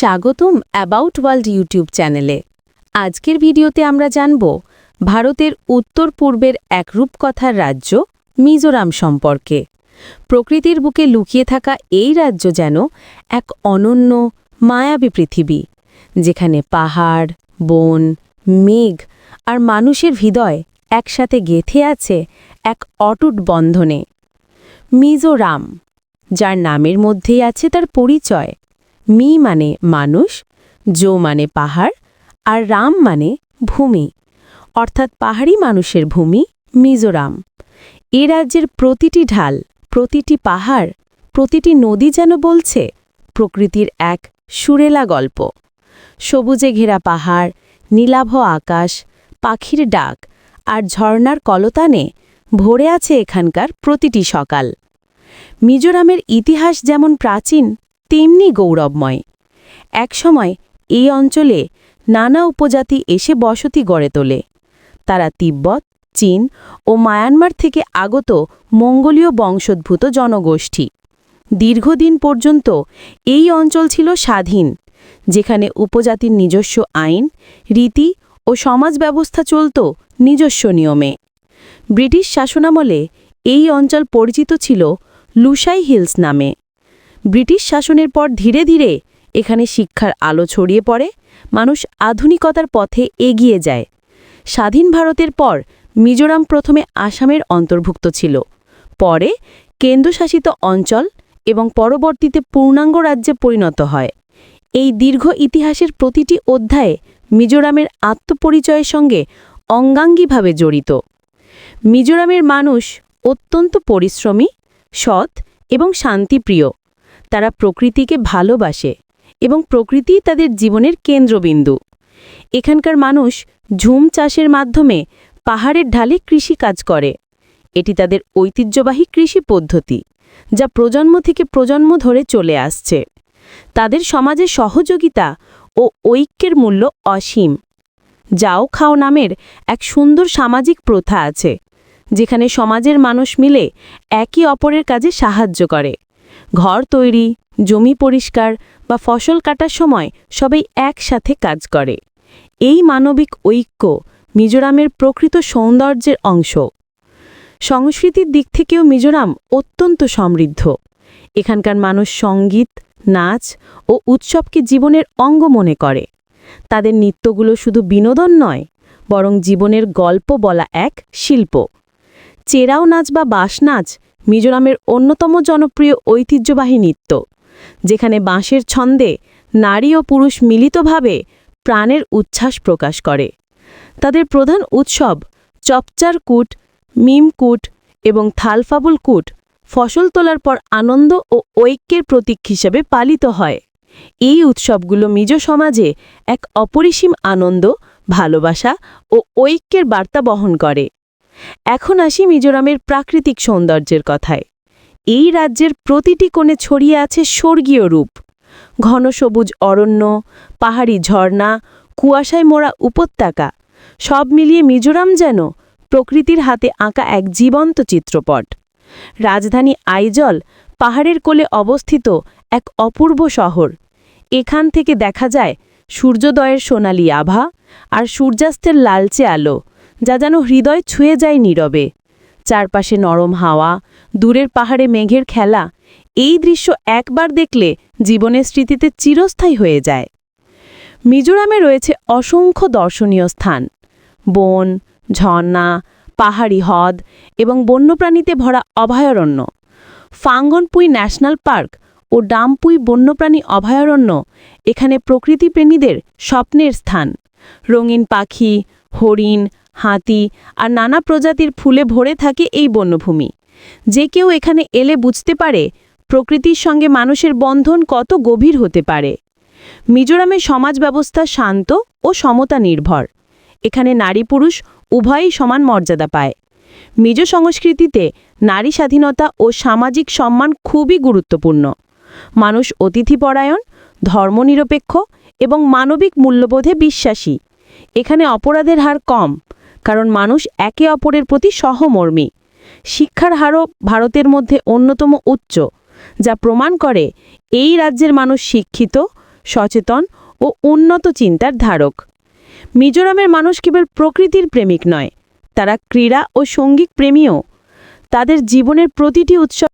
স্বাগতম about world YouTube চ্যানেলে আজকের ভিডিওতে আমরা জানব, ভারতের উত্তর পূর্বের এক রূপকথার রাজ্য, মিজোরাম সম্পর্কে। প্রকৃতির বুকে লুকিয়ে থাকা এই রাজ্য যেন এক অনন্য, মায়াবী পৃথিবী, যেখানে পাহাড়, বন, মেঘ আর মানুষের হৃদয় একসাথে গেথে আছে এক অটুট বন্ধনে। মিজোরাম, যার নামের মধ্যেই আছে তার পরিচয় মি মানে মানুষ জো মানে পাহাড়, আর রাম মানে ভূমি। অর্থাৎ পাহাড়ি মানুষের ভূমি মিজোরাম। এ রাজ্যের প্রতিটি ঢাল, প্রতিটি পাহাড়, প্রতিটি নদী যেন বলছে প্রকৃতির এক সুরেলা গল্প। সবুজে ঘেরা পাহাড়, নীলাভ আকাশ, পাখির ডাক, আর ঝর্ণার কলতানে ভরে আছে এখানকার প্রতিটি সকাল। মিজোরামের ইতিহাস যেমন প্রাচীন তেমনি গৌরবময়। একসময় এই অঞ্চলে নানা উপজাতি এসে বসতি গড়ে তোলে। তারা তিব্বত, চীন ও মায়ানমার থেকে আগত মঙ্গোলীয় বংশোদ্ভূত জনগোষ্ঠী। দীর্ঘদিন পর্যন্ত এই অঞ্চল ছিল স্বাধীন, যেখানে উপজাতির নিজস্ব আইন, রীতি ও সমাজ ব্যবস্থা চলত নিজস্ব নিয়মে। ব্রিটিশ শাসনামলে এই অঞ্চল পরিচিত ছিল লুসাই হিলস নামে। ব্রিটিশ শাসনের পর ধীরে ধীরে এখানে শিক্ষার আলো ছড়িয়ে পড়ে, মানুষ আধুনিকতার পথে এগিয়ে যায়। স্বাধীন ভারতের পর মিজোরাম প্রথমে আসামের অন্তর্ভুক্ত ছিল। পরে কেন্দ্রশাসিত অঞ্চল এবং পরবর্তীতে পূর্ণাঙ্গ রাজ্যে পরিণত হয়। এই দীর্ঘ ইতিহাসের প্রতিটি অধ্যায়ে মিজোরামের আত্মপরিচয়ের সঙ্গে অঙ্গাঙ্গীভাবে জড়িত। মিজোরামের মানুষ অত্যন্ত পরিশ্রমী, সৎ এবং শান্তিপ্রিয়। তারা প্রকৃতিকে ভালোবাসে এবং প্রকৃতি তাদের জীবনের কেন্দ্রবিন্দু। এখানকার মানুষ ঝুম চাষের মাধ্যমে পাহাড়ের ঢালে কৃষিকাজ করে। এটি তাদের ঐতিহ্যবাহী কৃষি পদ্ধতি, যা প্রজন্ম থেকে প্রজন্ম ধরে চলে আসছে। তাদের সমাজে সহযোগিতা ও ঐক্যের মূল্য অসীম। যাও খাও নামের এক সুন্দর সামাজিক প্রথা আছে, যেখানে সমাজের মানুষ মিলে একে অপরের কাজে সাহায্য করে। ঘর তৈরি, জমি পরিষ্কার বা ফসল কাটার সময় সবাই একসাথে কাজ করে। এই মানবিক ঐক্য মিজোরামের প্রকৃত সৌন্দর্যের অংশ। সংস্কৃতির দিক থেকেও মিজোরাম অত্যন্ত সমৃদ্ধ। এখানকার মানুষ সংগীত, নাচ ও উৎসবকে জীবনের অঙ্গ মনে করে। তাদের নৃত্যগুলো শুধু বিনোদন নয়, বরং জীবনের গল্প বলা এক শিল্প। চেরাও নাচ বা বাঁশ নাচ মিজোরামের অন্যতম জনপ্রিয় ঐতিহ্যবাহী নৃত্য, যেখানে বাঁশের ছন্দে নারী ও পুরুষ মিলিতভাবে প্রাণের উচ্ছ্বাস প্রকাশ করে। তাদের প্রধান উৎসব চপচার কুট মিমকুট এবং থালফাবুল কুট ফসল তোলার পর আনন্দ ও ঐক্যের প্রতীক হিসেবে পালিত হয়। এই উৎসবগুলো মিজো সমাজে এক অপরিসীম আনন্দ, ভালোবাসা ও ঐক্যের বার্তা বহন করে। এখন আসি মিজোরামের প্রাকৃতিক সৌন্দর্যের কথায়। এই রাজ্যের প্রতিটি কোণে ছড়িয়ে আছে স্বর্গীয় রূপ। ঘন সবুজ অরণ্য, পাহাড়ি ঝর্ণা, কুয়াশায় মোড়া উপত্যকা, সব মিলিয়ে মিজোরাম যেন প্রকৃতির হাতে আঁকা এক জীবন্ত চিত্রপট। রাজধানী আইজল পাহাড়ের কোলে অবস্থিত এক অপূর্ব শহর। এখান থেকে দেখা যায় সূর্যোদয়ের সোনালি আভা আর সূর্যাস্তের লালচে আলো। যা যেন হৃদয় ছুঁয়ে যায় নীরবে। চারপাশে নরম হাওয়া, দূরের পাহাড়ে মেঘের খেলা, এই দৃশ্য একবার দেখলে জীবনের স্মৃতিতে চিরস্থায়ী হয়ে যায়। মিজোরামে রয়েছে অসংখ্য দর্শনীয় স্থান। বন, ঝর্ণা, পাহাড়ি হ্রদ এবং বন্যপ্রাণীতে ভরা অভয়ারণ্য। ফাঙ্গনপুই ন্যাশনাল পার্ক ও ডামপুই বন্যপ্রাণী অভয়ারণ্য এখানে প্রকৃতিপ্রেমীদের স্বপ্নের স্থান। রঙিন পাখি, হরিণ হাতি আর নানা প্রজাতির ফুলে ভরে থাকে এই বন্যভূমি যে কেউ এখানে এলে বুঝতে পারে, প্রকৃতির সঙ্গে মানুষের বন্ধন কত গভীর হতে পারে। মিজোরামের সমাজ ব্যবস্থা শান্ত ও সমতা নির্ভর। এখানে নারী পুরুষ উভয়ই সমান মর্যাদা পায়। মিজো সংস্কৃতিতে নারী স্বাধীনতা ও সামাজিক সম্মান খুবই গুরুত্বপূর্ণ। মানুষ অতিথিপরায়ণ, ধর্মনিরপেক্ষ এবং মানবিক মূল্যবোধে বিশ্বাসী। এখানে অপরাধের হার কম কারণ মানুষ একে অপরের প্রতি সহমর্মী। শিক্ষার হারও ভারতের মধ্যে অন্যতম উচ্চ, যা প্রমাণ করে এই রাজ্যের মানুষ শিক্ষিত, সচেতন ও উন্নত চিন্তার ধারক। মিজোরামের মানুষ কেবল প্রকৃতির প্রেমিক নয়, তারা ক্রীড়া ও সংগীত প্রেমীও। তাদের জীবনের প্রতিটি উৎসব